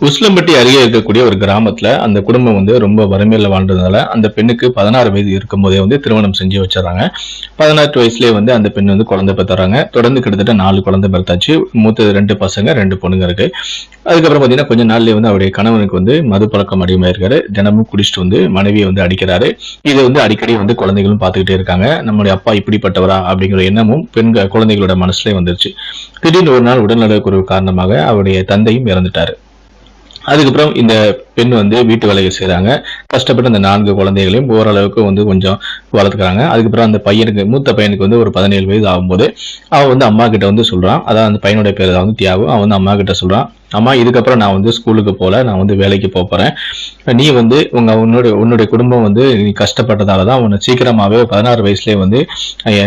உஸ்லம்பட்டி அருகே இருக்கக்கூடிய ஒரு கிராமத்துல அந்த குடும்பம் வந்து ரொம்ப வறுமையில வாழ்ந்ததுனால அந்த பெண்ணுக்கு பதினாறு வயது இருக்கும்போதே வந்து திருமணம் செஞ்சு வச்சிடறாங்க. பதினெட்டு வயசுலயே வந்து அந்த பெண் வந்து குழந்தை பெற்றுறாங்க. தொடர்ந்து கிட்டத்தட்ட நாலு குழந்தை பிறத்தாச்சு மூத்த ரெண்டு பசங்க ரெண்டு பொண்ணுங்க இருக்கு. அதுக்கப்புறம் பாத்தீங்கன்னா கொஞ்ச நாள்லயே வந்து அவருடைய கணவனுக்கு வந்து மது பழக்கம் அடிமையிருக்காரு தினமும் குடிச்சிட்டு வந்து மனைவியை வந்து அடிக்கிறாரு. இதை வந்து அடிக்கடி வந்து குழந்தைகளும் பார்த்துக்கிட்டே இருக்காங்க. நம்மளுடைய அப்பா இப்படிப்பட்டவரா அப்படிங்கிற எண்ணமும் பெண்கள் குழந்தைகளோட மனசுலேயே வந்துருச்சு. திடீர்னு ஒரு நாள் உடல்நலக்குறைவு காரணமாக அவருடைய தந்தையும் இறந்துட்டாரு. அதுக்கப்புறம் இந்த பெண் வந்து வீட்டு வேலையை செய்கிறாங்க கஷ்டப்பட்டு அந்த நான்கு குழந்தைகளையும் ஓரளவுக்கு வந்து கொஞ்சம் வளர்த்துக்கிறாங்க அதுக்கப்புறம் அந்த பையனுக்கு மூத்த பையனுக்கு வந்து ஒரு பதினேழு வயது ஆகும்போது அவன் வந்து அம்மா கிட்ட வந்து சொல்கிறான் அதான் அந்த பையனுடைய பேர் வந்து தியாகு. அவன் வந்து அம்மா கிட்ட சொல்கிறான் அம்மா இதுக்கப்புறம் நான் வந்து ஸ்கூலுக்கு போகல நான் வந்து வேலைக்கு போக போகிறேன் நீ வந்து உங்கள் உன்னுடைய உன்னுடைய குடும்பம் வந்து நீ கஷ்டப்பட்டதால தான் உன்னை சீக்கிரமாகவே பதினாறு வயசுலேயே வந்து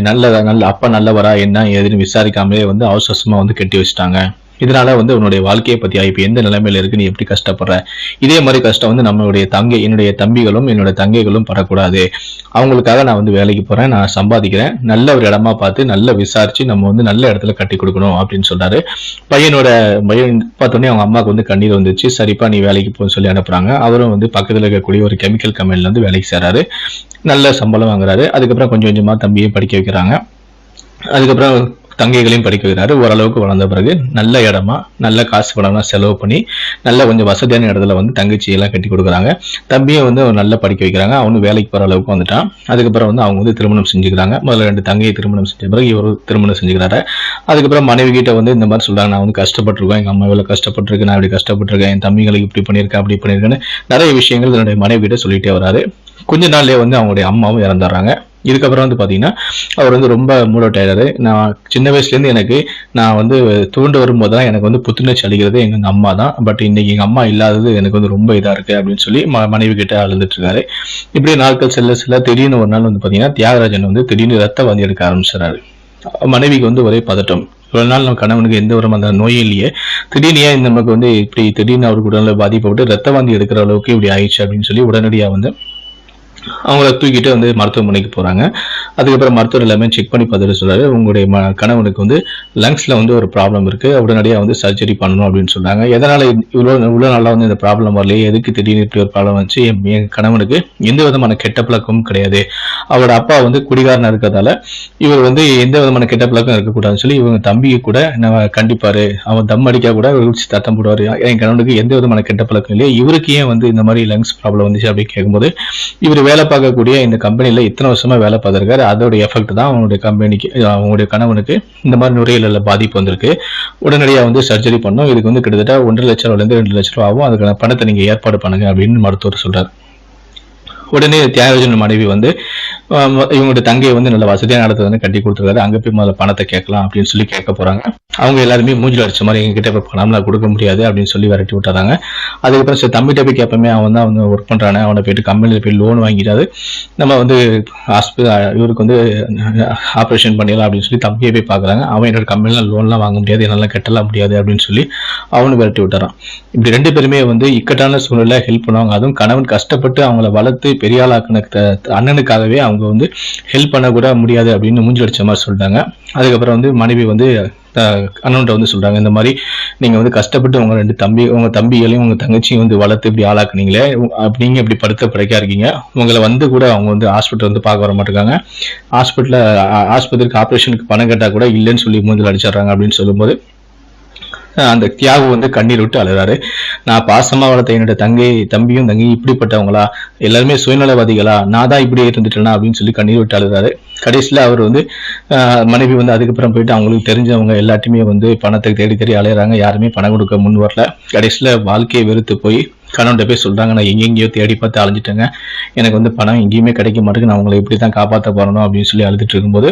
நல்ல நல்ல அப்பா நல்லவரா என்ன ஏதுன்னு விசாரிக்காமலே வந்து அவசரமாக வந்து கட்டி வச்சுட்டாங்க. இதனால வந்து உன்னுடைய வாழ்க்கையை பத்தி இப்ப எந்த நிலைமையில இருக்கு நீ எப்படி கஷ்டப்படுற? இதே மாதிரி கஷ்டம் வந்து நம்மளுடைய தங்கை என்னுடைய தம்பிகளும் என்னோட தங்கைகளும் படக்கூடாது. அவங்களுக்காக நான் வந்து வேலைக்கு போறேன் நான் சம்பாதிக்கிறேன். நல்ல ஒரு இடமா பார்த்து நல்லா விசாரிச்சு நம்ம வந்து நல்ல இடத்துல கட்டி கொடுக்கணும் அப்படின்னு சொல்றாரு. பையனோட பையன் பார்த்தோன்னே அவங்க அம்மாவுக்கு வந்து கண்ணீர் வந்துச்சு. சரிப்பா நீ வேலைக்கு போன்னு சொல்லி அனுப்புறாங்க. அவரும் வந்து பக்கத்துல இருக்கக்கூடிய ஒரு கெமிக்கல் கம்பெனில வந்து வேலைக்கு சேராரு நல்ல சம்பளம் வாங்குறாரு. அதுக்கப்புறம் கொஞ்சம் கொஞ்சமா தம்பியை படிக்க வைக்கிறாங்க. அதுக்கப்புறம் தங்கைகளையும் படிக்க வைக்கிறாரு. ஓரளவுக்கு வளர்ந்த பிறகு நல்ல இடமா நல்ல காசு பணம்லாம் செலவு பண்ணி நல்ல கொஞ்சம் வசதியான இடத்துல வந்து தங்கச்சி எல்லாம் கட்டி கொடுக்குறாங்க. தம்பியை வந்து அவன் நல்லா படிக்க வைக்கிறாங்க. அவனும் வேலைக்கு போகிற அளவுக்கு வந்துட்டான். அதுக்கப்புறம் வந்து அவங்க வந்து திருமணம் செஞ்சுக்கிறாங்க. முதல்ல ரெண்டு தங்கையை திருமணம் செஞ்ச பிறகு இவர் திருமணம் செஞ்சுக்கிறாரு. அதுக்கப்புறம் மனைவி கிட்ட வந்து இந்த மாதிரி சொல்கிறாங்க நான் வந்து கஷ்டப்பட்டிருக்கேன். எங்கள் அம்மா இவ்வளோ கஷ்டப்பட்டிருக்கேன் நான் இப்படி கஷ்டப்பட்டிருக்கேன். என் தம்பிகளுக்கு இப்படி பண்ணியிருக்கேன் அப்படி பண்ணியிருக்கேன்னு நிறைய விஷயங்கள் தன்னுடைய மனைவி கிட்ட சொல்லிட்டே வராரு. கொஞ்ச நாள்லேயே வந்து அவங்களுடைய அம்மாவும் இறந்துடுறாங்க. இதுக்கப்புறம் வந்து பார்த்தீங்கன்னா அவர் வந்து ரொம்ப மூடோட்டாயிடாரு நான் சின்ன வயசுலேருந்து எனக்கு நான் வந்து தூண்டு வரும்போது தான் எனக்கு வந்து புத்துணர்ச்சி அளிக்கிறது எங்கள் அம்மா தான். பட் இன்னைக்கு எங்கள் அம்மா இல்லாதது எனக்கு வந்து ரொம்ப இதாக இருக்குது அப்படின்னு சொல்லி ம- மனைவி கிட்ட அழுதுட்டு இருக்காரு இப்படி நாட்கள் செல்ல செல்ல திடீர்னு ஒரு நாள் வந்து பார்த்தீங்கன்னா தியாகராஜன் வந்து திடீர்னு ரத்த வாந்தி எடுக்க ஆரம்பிச்சிடறாரு. மனைவிக்கு வந்து ஒரே பதட்டம். இவ்வளவு நாள் நம்ம கணவனுக்கு எந்த ஒரு அந்த நோயும் இல்லையே. திடீர்னு ஏன் நமக்கு வந்து இப்படி திடீர்னு அவருக்கு உடல்ல விட்டு ரத்த வாந்தி எடுக்கிற அளவுக்கு இப்படி ஆயிடுச்சு அப்படின்னு சொல்லி உடனடியாக வந்து அவங்கள தூக்கிட்டு வந்து மருத்துவமனைக்கு போறாங்க. அதுக்கப்புறம் மருத்துவர் எல்லாமே செக் பண்ணி பார்த்துட்டு சொல்றாரு. உங்களுடைய ம கணவனுக்கு வந்து லங்ஸில் வந்து ஒரு ப்ராப்ளம் இருக்கு. உடனடியாக வந்து சர்ஜரி பண்ணணும் அப்படின்னு சொல்கிறாங்க எதனால இவ்வளோ இவ்வளோ நாளா வந்து இந்த ப்ராப்ளம் வரலையே? எதுக்கு திடீர்னு இப்படி ஒரு ப்ராப்ளம் வந்துச்சு? என் என் கணவனுக்கு எந்த விதமான கெட்ட பழக்கமும் கிடையாது. அவரோட அப்பா வந்து குடிகாரனா இருக்கிறதால இவர் வந்து எந்த விதமான கெட்ட பழக்கம் இருக்கக்கூடாதுன்னு சொல்லி இவங்க தம்பிக்கு கூட நம்ம கண்டிப்பாரு. அவன் தம் அடிக்கா கூட தத்தம் போடுவார். என் கணவனுக்கு எந்த விதமான கெட்ட பழக்கம் இல்லையா? இவருக்கு ஏன் வந்து இந்த மாதிரி லங்ஸ் ப்ராப்ளம் வந்துச்சு அப்படின்னு கேட்கும்போது இவர் வேலை பார்க்கக்கூடிய இந்த கம்பெனில இத்தனை வருஷமா வேலை பார்த்திருக்காரு. அதோட எஃபெக்ட் தான் அவனுடைய கம்பெனிக்கு அவங்களுடைய கணவனுக்கு இந்த மாதிரி நுரையீரலில் பாதிப்பு வந்திருக்கு. உடனடியா வந்து சர்ஜரி பண்ணோம் இதுக்கு வந்து கிட்டத்தட்ட ஒன்றரை லட்சம் ரூபாயிலேருந்து ரெண்டு லட்ச ரூபா ஆகும் அதுக்கான பணத்தை நீங்க ஏற்பாடு பண்ணுங்க அப்படின்னு மருத்துவர் சொல்கிறார் உடனே தியாகராஜன் மனைவி வந்து இவங்களோட தங்கையை வந்து நல்ல வசதியான இடத்துல வந்து கட்டி கொடுத்துருக்காரு. அங்கே போய் முதல்ல பணத்தை கேட்கலாம் அப்படின்னு சொல்லி கேட்க போகிறாங்க அவங்க எல்லாருமே மூஞ்சில் அடிச்ச மாதிரி எங்ககிட்ட இப்போ பணம்லாம் கொடுக்க முடியாது அப்படின்னு சொல்லி விரட்டி விட்டுறாங்க. அதுக்கப்புறம் சரி தம்பிகிட்ட போய் கேட்போமே அவன் தான் வந்து ஒர்க் பண்ணுறானே அவனை போயிட்டு கம்பெனியில் போய் லோன் வாங்கிட்டாரு நம்ம வந்து ஹாஸ்பிட்டல் இவருக்கு வந்து ஆப்ரேஷன் பண்ணிடலாம் அப்படின்னு சொல்லி தம்பியை போய் பார்க்குறாங்க. அவன் என்னோட கம்பெனியில் லோன்லாம் வாங்க முடியாது என்னால் கட்டலாம் முடியாது அப்படின்னு சொல்லி அவனு விரட்டி விட்டுறான். இப்படி ரெண்டு பேருமே வந்து இக்கட்டான சூழ்நிலை ஹெல்ப் பண்ணுவாங்க. அதுவும் கணவன் கஷ்டப்பட்டு அவங்கள வளர்த்து பெரிய ஆளாக்குன த- அண்ணனுக்காகவே அவங்க வந்து ஹெல்ப் பண்ண கூட முடியாது அப்படின்னு மூஞ்சி அடிச்ச மாதிரி சொல்லிட்டாங்க அதுக்கப்புறம் வந்து மனைவி வந்து அஹ், அண்ணன்ட்ட வந்து சொல்றாங்க இந்த மாதிரி நீங்க வந்து கஷ்டப்பட்டு உங்க ரெண்டு தம்பி உங்க தம்பிகளையும் உங்க தங்கச்சியும் வந்து வளர்த்து இப்படி ஆளாக்குனீங்களே நீங்கள் நீங்க இப்படி படுத்த படைக்கா இருக்கீங்க. உங்களை வந்து கூட அவங்க வந்து ஹாஸ்பிட்டல் வந்து பார்க்க வர மாட்டேங்காங்க ஹாஸ்பிட்டல்ல ஆஸ்பத்திரிக்கு ஆப்ரேஷனுக்கு பணம் கேட்டா கூட இல்லைன்னு சொல்லி மூஞ்சில் அடிச்சிடுறாங்க அப்படின்னு சொல்லும்போது அந்த தியாகு வந்து கண்ணீர் விட்டு அழுறாரு. நான் பாசமா வளர்த்த என்னோட தங்கை தம்பியும் தங்கையும் இப்படிப்பட்டவங்களா? எல்லாருமே சுயநலவாதிகளா? நான் தான் இப்படியே இருந்துட்டேனா? அப்படின்னு சொல்லி கண்ணீர் விட்டு அழுறாரு. கடைசியில் அவர் வந்து மனைவி வந்து அதுக்கப்புறம் போயிட்டு அவங்களுக்கு தெரிஞ்சவங்க எல்லாத்தையுமே வந்து பணத்தை தேடி தேடி அலையிறாங்க. யாருமே பணம் கொடுக்க முன் வரல. கடைசியில் வாழ்க்கையை வெறுத்து போய் கணவன்கிட்ட போய் சொல்றாங்க நான் எங்கெங்கேயோ தேடி பார்த்து அலைஞ்சிட்டேங்க. எனக்கு வந்து பணம் எங்கேயுமே கிடைக்க மாட்டேங்குது. நான் உங்களை எப்படி தான் காப்பாற்ற போறணும் அப்படின்னு சொல்லி அழுதுட்டு இருக்கும்போது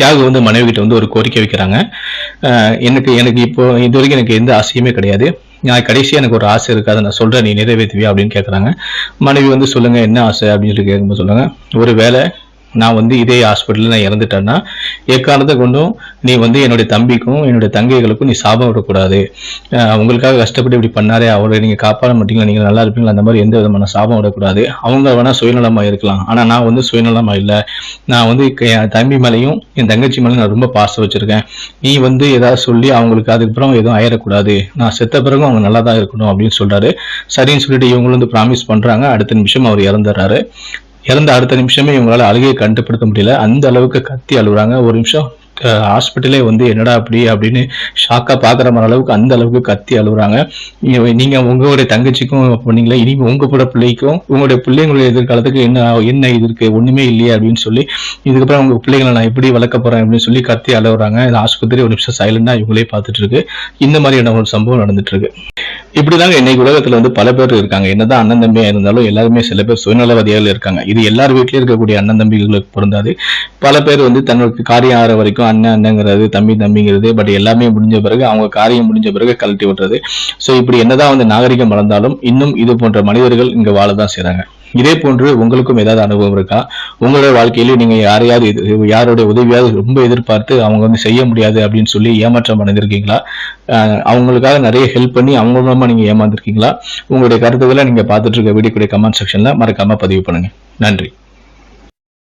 தியாகு வந்து மனைவி கிட்ட வந்து ஒரு கோரிக்கை வைக்கிறாங்க. அஹ் எனக்கு எனக்கு இப்போ இது வரைக்கும் எனக்கு எந்த ஆசையுமே கிடையாது. நான் கடைசியா எனக்கு ஒரு ஆசை இருக்காது அதை நான் சொல்றேன். நீ நிறைவேற்றுவியா அப்படின்னு கேட்குறாங்க மனைவி வந்து சொல்லுங்க என்ன ஆசை அப்படின்னு சொல்லி கேட்கும்போது சொல்லுங்க. ஒரு வேலை நான் வந்து இதே ஹாஸ்பிட்டலில் நான் இறந்துட்டேன்னா எக்காரணத்தை கொண்டும் நீ வந்து என்னுடைய தம்பிக்கும் என்னுடைய தங்கைகளுக்கும் நீ சாபம் விடக்கூடாது. உங்களுக்காக கஷ்டப்பட்டு இப்படி பண்ணாரே அவரை நீங்கள் காப்பாற மாட்டீங்களா நீங்கள் நல்லா இருப்பீங்களா அந்த மாதிரி எந்த விதமான சாபம் விடக்கூடாது. அவங்க வேணால் சுயநலமாக இருக்கலாம். ஆனால் நான் வந்து சுயநலமாக இல்லை. நான் வந்து க- என் தம்பி மேலையும் என் தங்கச்சி மேலேயும் நான் ரொம்ப பாசம் வச்சுருக்கேன். நீ வந்து ஏதாவது சொல்லி அவங்களுக்கு அதுக்கப்புறம் எதுவும் ஆயிடக்கூடாது. நான் செத்த பிறகும் அவங்க நல்லா தான் இருக்கணும் அப்படின்னு சொல்கிறாரு சரின்னு சொல்லிட்டு இவங்களும் வந்து ப்ராமிஸ் பண்ணுறாங்க அடுத்த நிமிஷம் அவர் இறந்துடுறாரு. இறந்த அடுத்த நிமிஷமே இவங்களால அழுகையை கட்டுப்படுத்த முடியல. அந்த அளவுக்கு கத்தி அழுகுறாங்க ஒரு நிமிஷம் ஹாஸ்பிட்டலே வந்து என்னடா அப்படி அப்படின்னு ஷாக்கா பாக்குற மாதிரி அளவுக்கு அந்த அளவுக்கு கத்தி அழுகுறாங்க நீங்க- உங்களுடைய தங்கச்சிக்கும் பண்ணீங்களா இனி உங்க கூட பிள்ளைக்கும் உங்களுடைய பிள்ளைங்களுடைய எதிர்காலத்துக்கு என்ன என்ன இது இருக்கு? ஒண்ணுமே இல்லையே அப்படின்னு சொல்லி இதுக்கப்புறம் உங்க பிள்ளைங்களை நான் எப்படி வளர்க்க போறேன் அப்படின்னு சொல்லி கத்தி அழுகுறாங்க ஆஸ்பத்திரி ஒரு நிமிஷம் சைலண்டா இவங்களே பார்த்துட்டு இருக்கு. இந்த மாதிரியான ஒரு சம்பவம் நடந்துட்டு இருக்கு. இப்படிதாங்க இன்னைக்கு உலகத்துல வந்து பல பேர் இருக்காங்க. என்னதான் அண்ணன் தம்பியா இருந்தாலும் எல்லாருமே சில பேர் சுயநலவாதிகள் இருக்காங்க. இது எல்லார் வீட்லயும் இருக்கக்கூடிய அண்ணன் தம்பிகளுக்கு பொருந்தாது. பல பேர் வந்து தன்னோட காரியம் ஆகிற வரைக்கும் அண்ணன் அண்ணங்கிறது தம்பி தம்பிங்கிறது பட் எல்லாமே முடிஞ்ச பிறகு அவங்க காரியம் முடிஞ்ச பிறகு கழட்டி விட்டுறது ஸோ இப்படி என்னதான் வந்து நாகரிகம் வளர்ந்தாலும் இன்னும் இது போன்ற மனிதர்கள் இங்க வாழதான் செய்றாங்க. இதே போன்று உங்களுக்கும் ஏதாவது அனுபவம் இருக்கா? உங்களோட வாழ்க்கையில நீங்க யாரையாவது யாருடைய உதவியாவது ரொம்ப எதிர்பார்த்து அவங்க வந்து செய்ய முடியாது அப்படின்னு சொல்லி ஏமாற்றம் அடைந்திருக்கீங்களா? அவங்களுக்காக நிறைய ஹெல்ப் பண்ணி அவங்க மூலமா நீங்க ஏமாந்துருக்கீங்களா? உங்களுடைய கருத்துக்களை நீங்க பார்த்துட்டு இருக்க வீடியோக்குடைய கமெண்ட் செக்ஷன்ல மறக்காம பதிவு பண்ணுங்க. நன்றி.